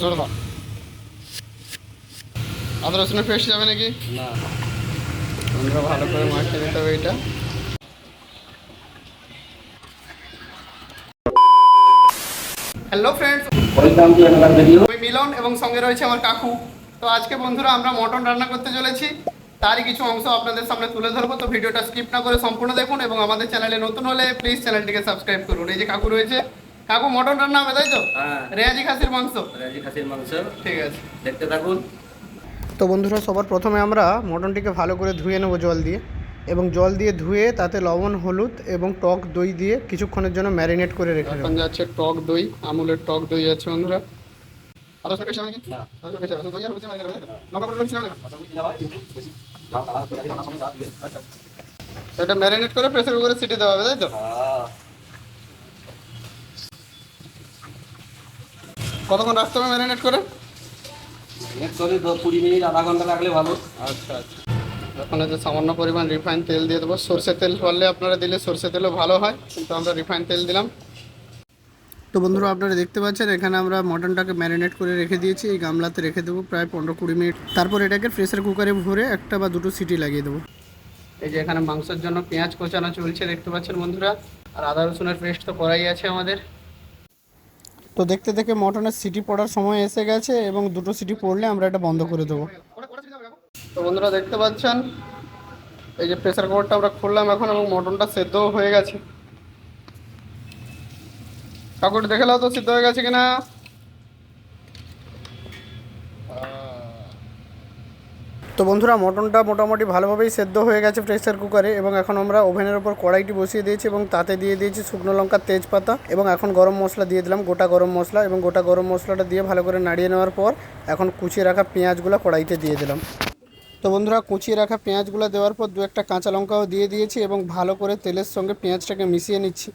দাও আদা রসুনের পেস্ট যাবে নাকি? না। ভালো করে মাখিয়ে দিতে হবে এটা। হ্যালো ফ্রেন্ডস মিলন এবং সঙ্গে রয়েছে আমার কাকু। তো আজকে বন্ধুরা আমরা মটন রান্না করতে চলেছি। তারই কিছু অংশ আপনাদের সামনে তুলে ধরবো তো ভিডিওটা স্কিপ না করে সম্পূর্ণ দেখুন এবং আমাদের চ্যানেলে নতুন হলে প্লিজ চ্যানেলটিকে সাবস্ক্রাইব করুন। এই যে কাকু রয়েছে। কাকু মটন রান্না হবে তাই তো? হ্যাঁ। রেয়াজি খাসির মাংস। রাজি খাসির মাংস। ঠিক আছে। দেখতে থাকুন। তো বন্ধুরা সবার প্রথমে আমরা মটনটিকে ভালো করে ধুয়ে নেব জল দিয়ে এবং জল দিয়ে ধুয়ে তাতে লবণ হলুদ এবং টক দই দিয়ে কিছুক্ষণের জন্য ম্যারিনেট করে রেখে এখন যাচ্ছে টক দই আমুলের টক দই যাচ্ছে বন্ধুরা। আরও সরকারি সামনে না। আরও সরকারি সামনে এটা ম্যারিনেট করে প্রেসার কুকারে সিটি দেওয়া হবে তাই তো? কতক্ষণ রাখতে হবে ম্যারিনেট করে? অ্যাকচুয়ালি কুড়ি মিনিট আধা ঘণ্টা রাখলে ভালো। আচ্ছা আচ্ছা। এখন হচ্ছে সামান্য পরিমাণ রিফাইন তেল দিয়ে দেবো। সর্ষে তেল পারলে আপনারা দিলে সর্ষে তেলও ভালো হয় কিন্তু আমরা রিফাইন তেল দিলাম। তো বন্ধুরা আপনারা দেখতে পাচ্ছেন এখানে আমরা মটনটাকে ম্যারিনেট করে রেখে দিয়েছি। এই গামলাতে রেখে দেবো প্রায় পনেরো কুড়ি মিনিট। তারপর এটাকে প্রেসার কুকারে ভরে একটা বা দুটো সিটি লাগিয়ে দেবো। এই যে এখানে মাংসের জন্য পেঁয়াজ কোচানো চলছে দেখতে পাচ্ছেন বন্ধুরা। আর আদা রসুনের পেস্ট তো করাই আছে আমাদের। তো দেখতে দেখে মটনের সিটি পড়ার সময় এসে গেছে এবং দুটো সিটি পড়লে আমরা এটা বন্ধ করে দেবো। তো বন্ধুরা দেখতে পাচ্ছেন? এই যে প্রেসার কুকারটা আমরা খুললাম এখন এবং মটনটা সেদ্ধও হয়ে গেছে। কাকুর দেখে তো, সিদ্ধ হয়ে গেছে কিনা? তো বন্ধুরা, মটনটা মোটামুটি ভালোভাবেই সেদ্ধ হয়ে গেছে প্রেসার কুকারে এবং এখন আমরা ওভেনের ওপর কড়াইটি বসিয়ে দিয়েছি এবং তাতে দিয়ে দিয়েছি শুকনো লঙ্কার তেজপাতা এবং এখন গরম মশলা দিয়ে দিলাম, গোটা গরম মশলা এবং গোটা গরম মশলাটা দিয়ে ভালো করে নাড়িয়ে নেওয়ার পর এখন কুচিয়ে রাখা পেঁয়াজগুলো কড়াইতে দিয়ে দিলাম। তো বন্ধুরা, কুচিয়ে রাখা পেঁয়াজগুলো দেওয়ার পর দু একটা কাঁচা লঙ্কাও দিয়ে দিয়েছি এবং ভালো করে তেলের সঙ্গে পেঁয়াজটাকে মিশিয়ে নিচ্ছি।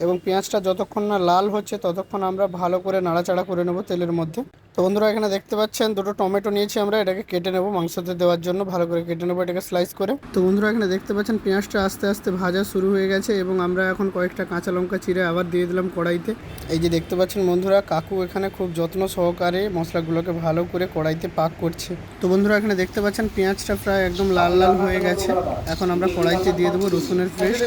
এবং পেঁয়াজটা যতক্ষণ না লাল হচ্ছে, ততক্ষণ আমরা ভালো করে নাড়াচাড়া করে নেব তেলের মধ্যে। তো বন্ধুরা, এখানে দেখতে পাচ্ছেন দুটো টমেটো নিয়েছি আমরা। এটাকে কেটে নেব মাংসতে দেওয়ার জন্য। ভালো করে কেটে নেব এটাকে স্লাইস করে। তো বন্ধুরা, এখানে দেখতে পাচ্ছেন পেঁয়াজটা আস্তে আস্তে ভাজা শুরু হয়ে গেছে এবং আমরা এখন কয়েকটা কাঁচা লঙ্কা চিড়ে আবার দিয়ে দিলাম কড়াইতে। এই যে দেখতে পাচ্ছেন বন্ধুরা, কাকু এখানে খুব যত্ন সহকারে মশলাগুলোকে ভালো করে কড়াইতে পাক করছে। তো বন্ধুরা, এখানে দেখতে পাচ্ছেন পেঁয়াজটা প্রায় একদম লাল লাল হয়ে গেছে। এখন আমরা কড়াইতে দিয়ে দেবো রসুনের পেস্ট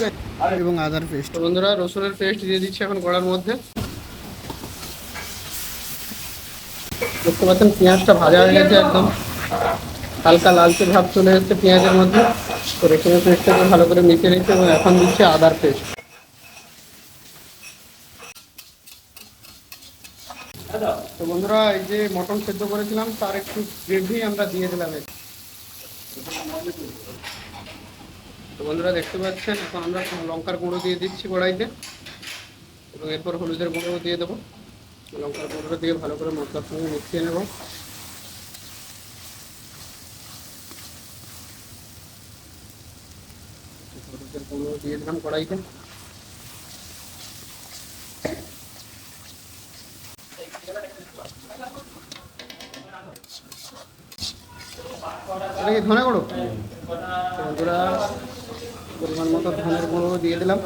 এবং আদার পেস্ট বন্ধুরা, রসুনের পেস্ট দিয়ে দিচ্ছি এখন কড়ার মধ্যে। দেখতে পাচ্ছেন, পেঁয়াজটা ভাজা হয়ে গেছে একদম। হালকা লালচে ভাব চলে এসেছে পেঁয়াজের মধ্যে। তো রসুনের পেস্টটাকে ভালো করে মিশে নিচ্ছে এবং এখন দিচ্ছে আদার পেস্ট। তো বন্ধুরা, এই যে মটন সেদ্ধ করেছিলাম, তার একটু গ্রেভি আমরা দিয়ে দিলাম তো বন্ধুরা, দেখতে পাচ্ছেন, এখন আমরা লঙ্কার গুঁড়ো দিয়ে দিচ্ছি কড়াইতে। এবং এরপর হলুদের গুঁড়ো দিয়ে দেবো। লঙ্কার গুঁড়ো দিয়ে ভালো করে মশলার সঙ্গে মিশিয়ে নেব। গুঁড়ো দিয়ে দিলাম কড়াইতে। ধনে গুঁড়ো? বন্ধুরা পরিমাণ মতো ধনের গুঁড়ো দিয়ে দিলাম।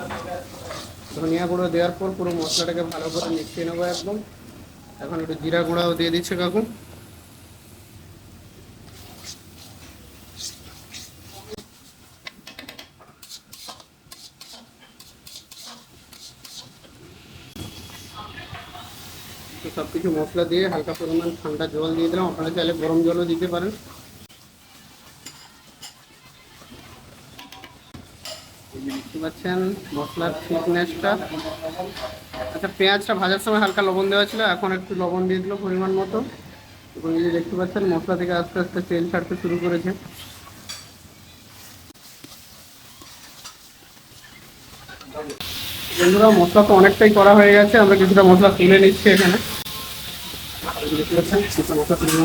ধনিয়া গুঁড়ো দেওয়ার পর পুরো মশলাটাকে ভালো করে মিশিয়ে নেব একদম। এখন একটু জিরা গুঁড়াও দিয়ে দিচ্ছে কাকু। সব কিছু মশলা দিয়ে হালকা পরিমাণ ঠান্ডা জল দিয়ে দিলাম। আপনারা চাইলে গরম জলও দিতে পারেন। পাচ্ছেন মশলার থিকনেসটা আচ্ছা পেঁয়াজটা ভাজার সময় হালকা লবণ দেওয়া ছিল, এখন একটু লবণ দিয়ে দিল পরিমাণ মতো। এবং এই যে দেখতে পাচ্ছেন, মশলা থেকে আস্তে আস্তে তেল ছাড়তে শুরু করেছে। বন্ধুরা, মশলা তো অনেকটাই করা হয়ে গেছে, আমরা কিছুটা মশলা তুলে নিচ্ছি এখানে। দেখতে পাচ্ছেন মশলা তুলে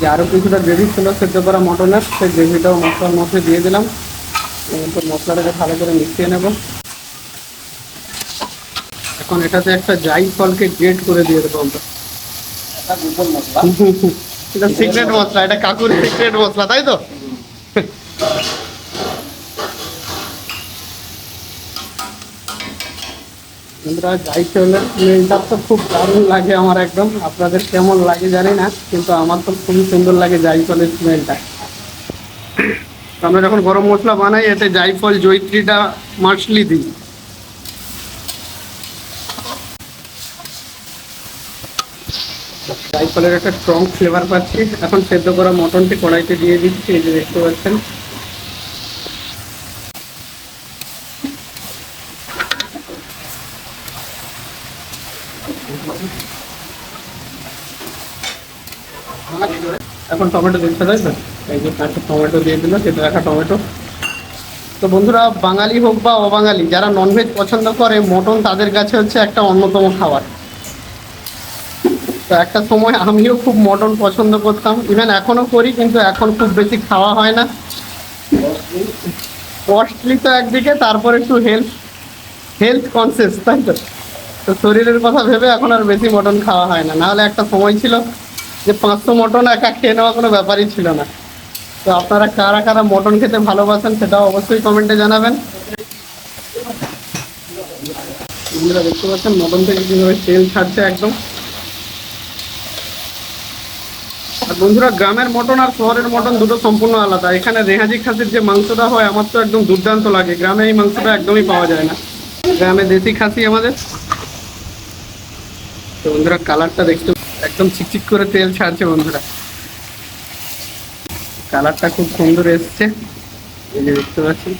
যে আরও কিছুটা গ্রেভি ছিল সেদ্ধ করা মটনের সেই গ্রেভিটাও মশলার মধ্যে দিয়ে দিলাম। এরপর মশলাটাকে ভালো করে মিশিয়ে নেব। এখন এটাতে একটা জাই ফলকে গ্রেট করে দিয়ে দেবো আমরা। এটা সিক্রেট মশলা? এটা কাকুর সিক্রেট মশলা তাই তো? বন্ধুরা, যাই চলে স্মেলটা তো খুব দারুণ লাগে আমার একদম। আপনাদের কেমন লাগে জানি না, কিন্তু আমার তো খুবই সুন্দর লাগে জাইফলের স্মেলটা আমরা যখন গরম মশলা বানাই, এতে জাইফল জৈত্রীটা মাছলি দিই। জাইফলের একটা স্ট্রং ফ্লেভার পাচ্ছি। এখন সেদ্ধ করা মটনটি কড়াইতে দিয়ে দিচ্ছি, এই যে দেখতে পাচ্ছেন। এখন টমেটো দিচ্ছে তাই তো? এই যে কাঁচা টমেটো দিয়ে দিল সেটা রাখা টমেটো। তো বন্ধুরা, বাঙালি হোক বা অবাঙালি, যারা ননভেজ পছন্দ করে, মটন তাদের কাছে হচ্ছে একটা অন্যতম খাবার। তো একটা সময় আমিও খুব মটন পছন্দ করতাম। ইভেন এখনও করি, কিন্তু এখন খুব বেশি খাওয়া হয় না। কস্টলি তো একদিকে, তারপর একটু হেলথ হেলথ কনসিয়াস তাই তো? তো শরীরের কথা ভেবে এখন আর বেশি মটন খাওয়া হয় না। নাহলে একটা সময় ছিল যে পাঁচশো মটন একা খেয়ে নেওয়া কোনো ব্যাপারই ছিল না। তো আপনারা কারা কারা মটন খেতে ভালোবাসেন সেটাও অবশ্যই কমেন্টে জানাবেন। বন্ধুরা, দেখতে পাচ্ছেন মটন থেকে কীভাবে তেল ছাড়ছে একদম। আর বন্ধুরা, গ্রামের মটন আর শহরের মটন দুটো সম্পূর্ণ আলাদা। এখানে রেহাজি খাসির যে মাংসটা হয়, আমার তো একদম দুর্দান্ত লাগে। গ্রামে এই মাংসটা একদমই পাওয়া যায় না। গ্রামে দেশি খাসি আমাদের। তো বন্ধুরা, কালারটা দেখতে একদম চিকচিক করে তেল ছাড়ছে বন্ধুরা। কালারটা খুব সুন্দর এসছে। এই যে দেখতে পাচ্ছেন।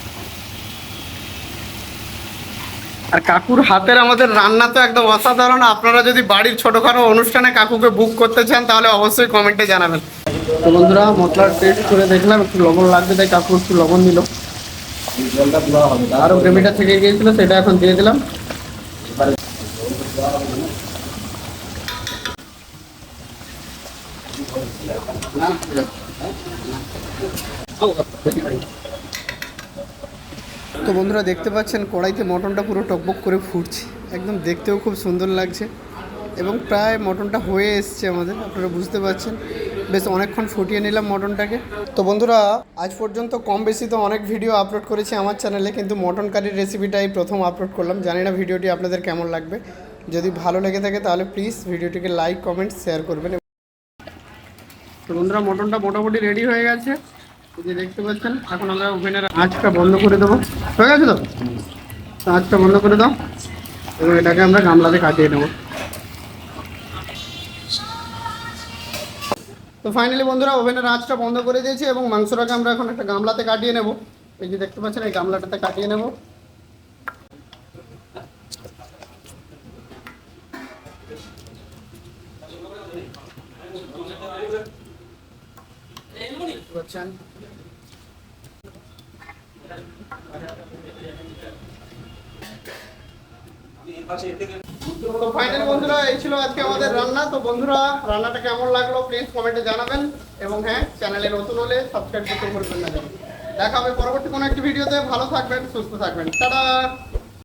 আর কাকুর হাতের আমাদের রান্না তো একদম অসাধারণ। আপনারা যদি বাড়ির ছোটখাটো অনুষ্ঠানে কাকুকে বুক করতে চান তাহলে অবশ্যই কমেন্টে জানাবেন। তো বন্ধুরা মশলার টেস্ট করে দেখলাম একটু লবণ লাগবে তাই কাকু একটু লবণ দিল। জলটা দেওয়া হবে। আরও গ্রেভিটা থেকে গিয়েছিল সেটা এখন দিয়ে দিলাম। তো বন্ধুরা দেখতে পাচ্ছেন, কড়াইতে মটনটা পুরো টকবক করে ফুটছে। একদম দেখতেও খুব সুন্দর লাগছে। এবং প্রায় মটনটা হয়ে এসছে আমাদের, আপনারা বুঝতে পারছেন। বেশ অনেকক্ষণ ফুটিয়ে নিলাম মটনটাকে। তো বন্ধুরা, আজ পর্যন্ত কম বেশি তো অনেক ভিডিও আপলোড করেছি আমার চ্যানেলে, কিন্তু মটন কারির রেসিপিটাই প্রথম আপলোড করলাম। জানি না ভিডিওটি আপনাদের কেমন লাগবে। যদি ভালো লেগে থাকে তাহলে প্লিজ ভিডিওটিকে লাইক কমেন্ট শেয়ার করবেন। তো বন্ধুরা, মটনটা মোটামুটি রেডি হয়ে গেছে। যে দেখতে পাচ্ছেন, এখন আমরা ওভেনের আঁচটা বন্ধ করে দেবো। হয়ে গেছে তো? আঁচটা বন্ধ করে দাও, এবং এটাকে আমরা গামলাতে কাটিয়ে নেব। তো ফাইনালি বন্ধুরা ওভেনের আঁচটা বন্ধ করে দিয়েছি, এবং মাংসটাকে আমরা এখন একটা গামলাতে কাটিয়ে নেব। এই যে দেখতে পাচ্ছেন, এই গামলাটাতে কাটিয়ে নেব। দেখতে তো ফাইনাল বন্ধুরা, এই ছিল আজকে আমাদের রান্না। তো বন্ধুরা, রান্নাটা কেমন লাগল প্লিজ কমেন্টে জানাবেন। এবং হ্যাঁ চ্যানেলে নতুন হলে সাবস্ক্রাইব করতে ভুলবেন না। দেখা হবে পরবর্তী কোনো একটি ভিডিওতে ভালো থাকবেন, সুস্থ থাকবেন। টাটা!